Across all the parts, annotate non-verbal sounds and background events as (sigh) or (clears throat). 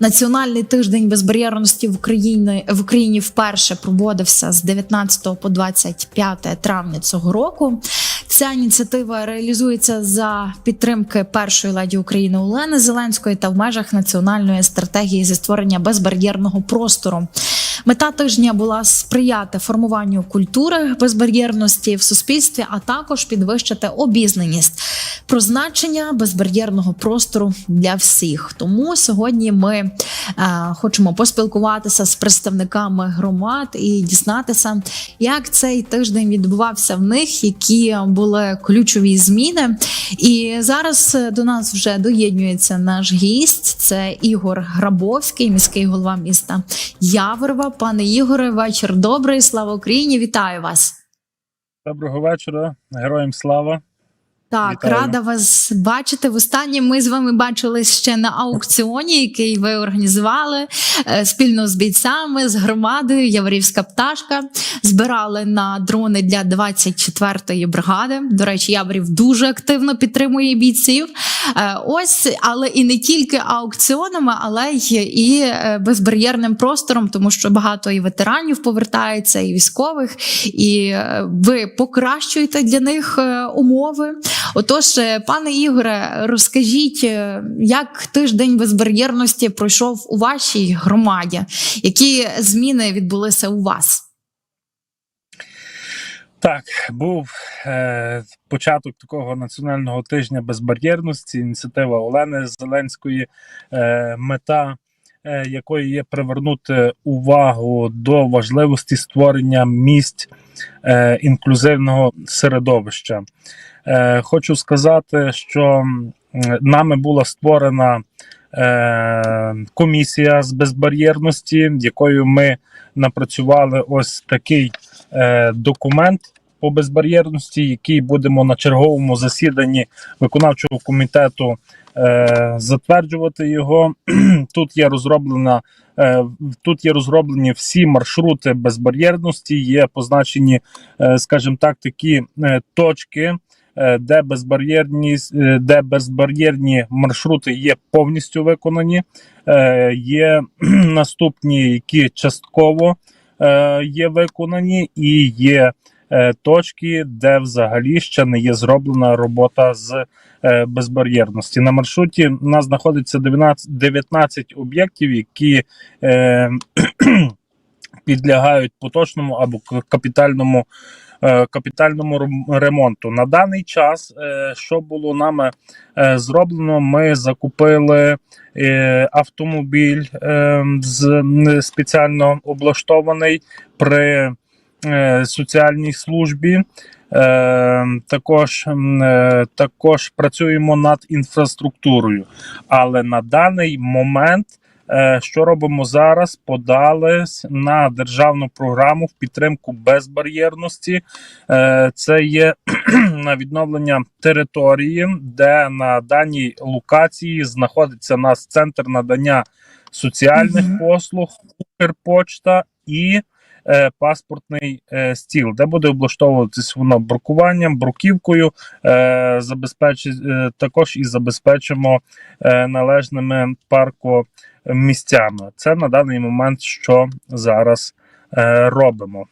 Національний тиждень безбар'єрності в Україні в Україні вперше проводився з 19 по 25 травня цього року. Ця ініціатива реалізується за підтримки першої леді України Олени Зеленської та в межах національної стратегії зі створення безбар'єрного простору. Мета тижня була сприяти формуванню культури безбар'єрності в суспільстві, а також підвищити обізнаність про значення безбар'єрного простору для всіх. Тому сьогодні ми е, хочемо поспілкуватися з представниками громад і дізнатися, як цей тиждень відбувався в них, які були ключові зміни. І зараз е, до нас вже доєднується наш гість. Це Ігор Грабовський, міський голова міста Яворова. Пане Ігоре, вечір добрий. Слава Україні! Вітаю вас! Доброго вечора, героям слава. Так, Вітаю. рада вас бачити. Востаннє ми з вами бачились ще на аукціоні, який ви організували е, спільно з бійцями, з громадою Яворівська пташка. Збирали на дрони для 24-ї бригади. До речі, Яворів дуже активно підтримує бійців. Е, Ось, але і не тільки аукціонами, але й і е, безбар'єрним простором, тому що багато і ветеранів повертається, і військових, і ви покращуєте для них умови. Отож, е, пане Ігоре, розкажіть, е, як тиждень безбар'єрності пройшов у вашій громаді? Які зміни відбулися у вас? Так, був е, початок такого національного тижня безбар'єрності, ініціатива Олени Зеленської, е, мета е, якої є привернути увагу до важливості створення місць е, інклюзивного середовища. Е, хочу сказати, що нами була створена е, комісія з безбар'єрності, якою ми напрацювали ось такий е, документ по безбар'єрності, який будемо на черговому засіданні виконавчого комітету затверджувати його. (clears throat) Тут є розроблена. е, Тут є розроблені всі маршрути безбар'єрності, є позначені, скажімо так, такі точки, де безбар'єрні, е, де безбар'єрні маршрути є повністю виконані. Е, Є (clears throat) наступні, які частково е, є виконані, і є е, точки, де взагалі ще не є зроблена робота з е, безбар'єрності. На маршруті у нас знаходиться 19, 19 об'єктів, які е, (clears throat) підлягають поточному або капітальному. Е, Капітальному ремонту на даний час, е, що було нами е, зроблено, ми закупили автомобіль з спеціально облаштований при соціальній службі. Також, також працюємо над інфраструктурою. Але на даний момент, що робимо зараз? Подались на державну програму в підтримку безбар'єрності. Е, це є (clears throat) на відновлення території, де на даній локації знаходиться нас центр надання соціальних послуг, Укрпочта і е, паспортний е, стіл, де буде облаштовуватись воно брукуванням, бруківкою, е, забезпечить, е, також і забезпечимо е, належними паркомісцями. Це на даний момент, що зараз е, робимо.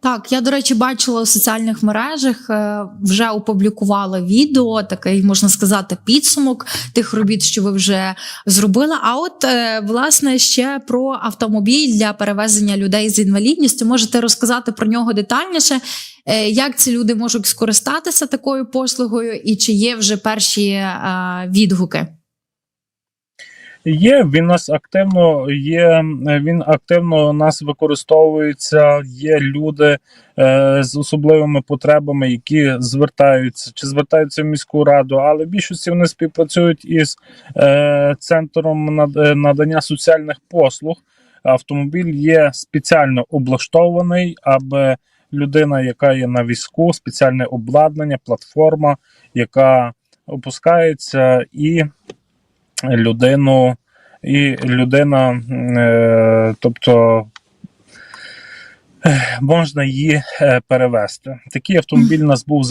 Так, я до речі бачила у соціальних мережах. е, Вже опублікували відео, такий можна сказати, підсумок тих робіт, що ви вже зробили. А от е, власне ще про автомобіль для перевезення людей з інвалідністю. Можете розказати про нього детальніше, е, як ці люди можуть скористатися такою послугою, і чи є вже перші відгуки? Є він нас активно є. Він активно нас використовується. Є люди е, з особливими потребами, які звертаються чи звертаються в міську раду, але в більшості вони співпрацюють із е, центром е, надання соціальних послуг. Автомобіль є спеціально облаштований, аби людина, яка є на візку, спеціальне обладнання, платформа, яка опускається і людину, і людина, е, тобто можна її е, перевести. Такий автомобіль у нас був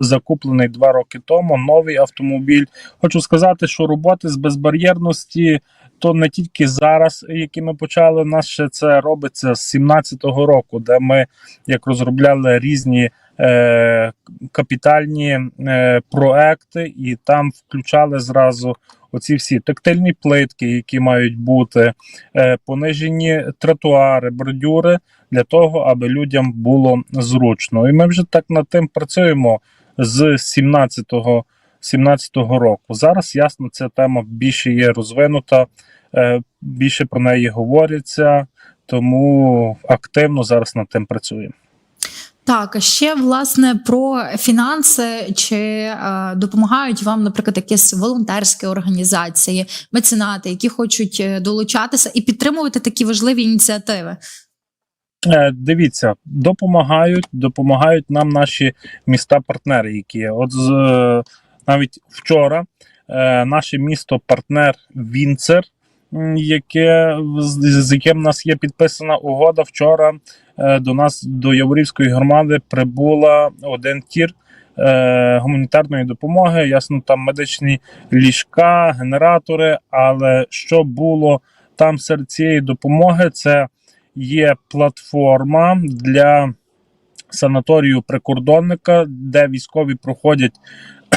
закуплений два роки тому. Новий автомобіль. Хочу сказати, що роботи з безбар'єрності то не тільки зараз, які ми почали. У нас ще це робиться з 17-го року, де ми як розробляли різні е, капітальні е, проекти, і там включали зразу оці всі тактильні плитки, які мають бути, е, понижені тротуари, бордюри для того, аби людям було зручно. І ми вже так над тим працюємо з 17-го 17-го року. Зараз ясно, ця тема більше є розвинута, е, більше про неї говориться, тому активно зараз над тим працюємо. Так, а ще власне про фінанси чи е, допомагають вам, наприклад, якісь волонтерські організації, меценати, які хочуть е, долучатися і підтримувати такі важливі ініціативи. Е, Дивіться, допомагають, допомагають нам наші міста-партнери, які є. От з, е, навіть вчора е, наше місто-партнер Вінцер, яке з, з яким в нас є підписана угода. Вчора е, до нас до Яворівської громади прибула один тір. е, Гуманітарної допомоги, ясно, там медичні ліжка, генератори. Але що було там серед цієї допомоги, це є платформа для санаторію прикордонника, де військові проходять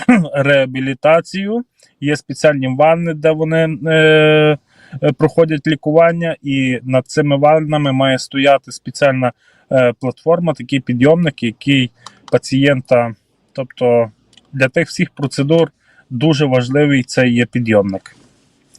(clears throat) реабілітацію. Є спеціальні ванни, де вони е, е, проходять лікування, і над цими ваннами має стояти спеціальна е, платформа, такий підйомник, який пацієнта, тобто для тих всіх процедур дуже важливий це є підйомник.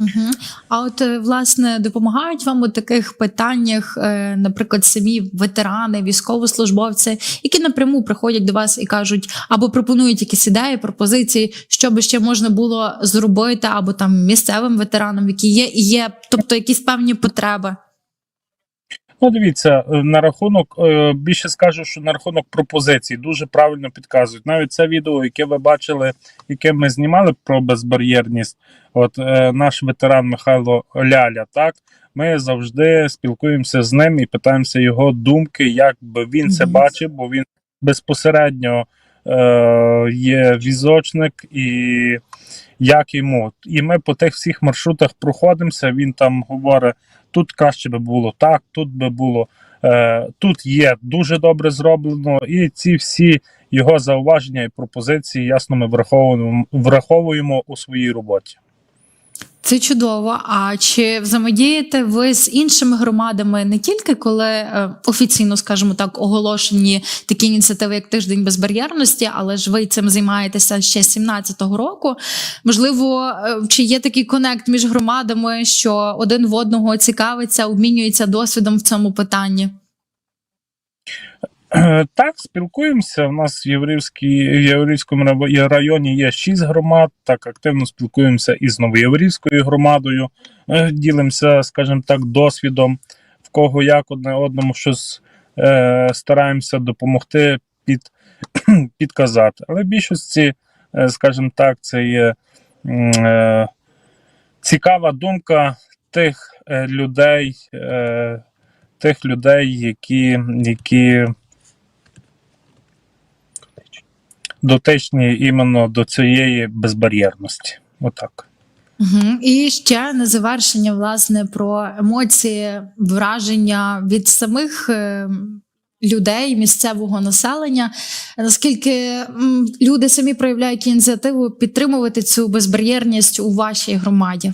Угу. А от е, власне допомагають вам у таких питаннях, е, наприклад, самі ветерани, військовослужбовці, які напряму приходять до вас і кажуть, або пропонують якісь ідеї, пропозиції, що би ще можна було зробити, або там місцевим ветеранам, які є, і є, тобто якісь певні потреби. Ну, дивіться, е, на рахунок е, більше скажу, що на рахунок пропозицій дуже правильно підказують. Навіть це відео, яке ви бачили, яке ми знімали про безбар'єрність. От е, наш ветеран Михайло Ляля, так ми завжди спілкуємося з ним і питаємося його думки, як би він це бачив, бо він безпосередньо є візочник і як йому. І ми по тих всіх маршрутах проходимося. Він там говорить: тут краще би було так, тут би було. Е, тут є дуже добре зроблено, і ці всі його зауваження і пропозиції ясно ми враховуємо, враховуємо у своїй роботі. Це чудово. А чи взаємодієте ви з іншими громадами не тільки коли е, офіційно, скажімо так, оголошені такі ініціативи, як тиждень безбар'єрності, але ж ви цим займаєтеся ще з 17-го року? Можливо, е, чи є такий конект між громадами, що один в одного цікавиться, обмінюється досвідом в цьому питанні? Е, Так, спілкуємося. У нас в Єврівському районі є шість громад. Так активно спілкуємося із Новоєврівською громадою. Е, Ділимося, скажімо так, досвідом, в кого як одне одному щось е, стараємося допомогти під, (clears throat) підказати. Але в більшості, е, скажімо так, це є е, цікава думка тих людей, е, тих людей, які, які дотичні іменно до цієї безбар'єрності. Отак. Угу. І ще на завершення, власне, про емоції, враження від самих е, людей, місцевого населення. Наскільки люди самі проявляють ініціативу підтримувати цю безбар'єрність у вашій громаді?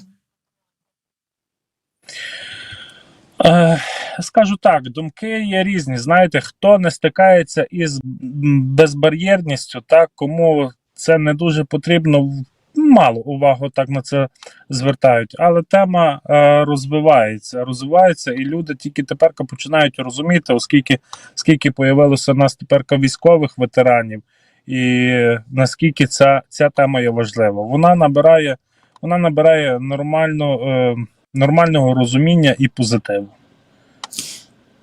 Е, скажу так, думки є різні. Знаєте, хто не стикається із безбар'єрністю, так кому це не дуже потрібно, мало увагу так на це звертають. Але тема е, розвивається, розвивається, і люди тільки тепер починають розуміти, оскільки скільки появилося у нас тепер військових ветеранів, і наскільки ця, ця тема є важлива. Вона набирає, вона набирає нормально. Е, нормального розуміння і позитиву.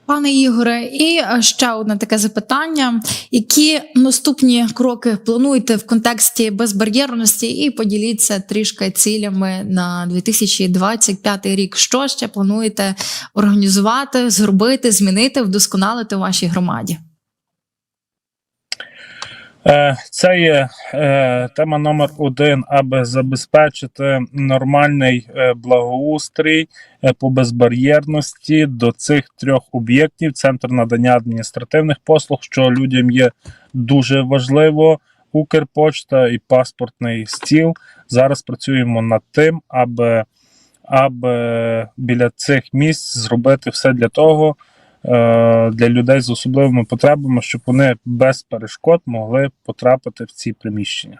Пане Ігоре, і е, ще одне таке запитання: які наступні кроки плануєте в контексті безбар'єрності? І поділіться трішки цілями на 2025 рік. Що ще плануєте організувати, зробити, змінити, вдосконалити у вашій громаді? Е, Це є е, тема номер один, аби забезпечити нормальний е, благоустрій по безбар'єрності до цих трьох об'єктів. Центр надання адміністративних послуг, що людям є дуже важливо. Укрпочта і паспортний стіл. Зараз працюємо над тим, аби, аби біля цих місць зробити все для того, для людей з особливими потребами, щоб вони без перешкод могли потрапити в ці приміщення.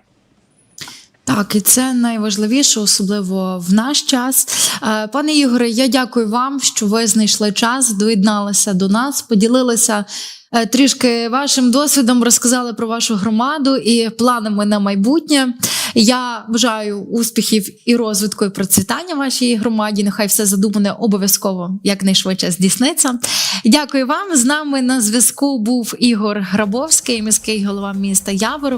Так, і це найважливіше, особливо в наш час. Е, Пане Ігоре, я дякую вам, що ви знайшли час, доєдналися до нас, поділилися е, трішки вашим досвідом, розказали про вашу громаду і планами на майбутнє. Я бажаю успіхів і розвитку і процвітання вашій громаді. Нехай все задумане обов'язково якнайшвидше здійсниться. Дякую вам. З нами на зв'язку був Ігор Грабовський, міський голова міста Яворова.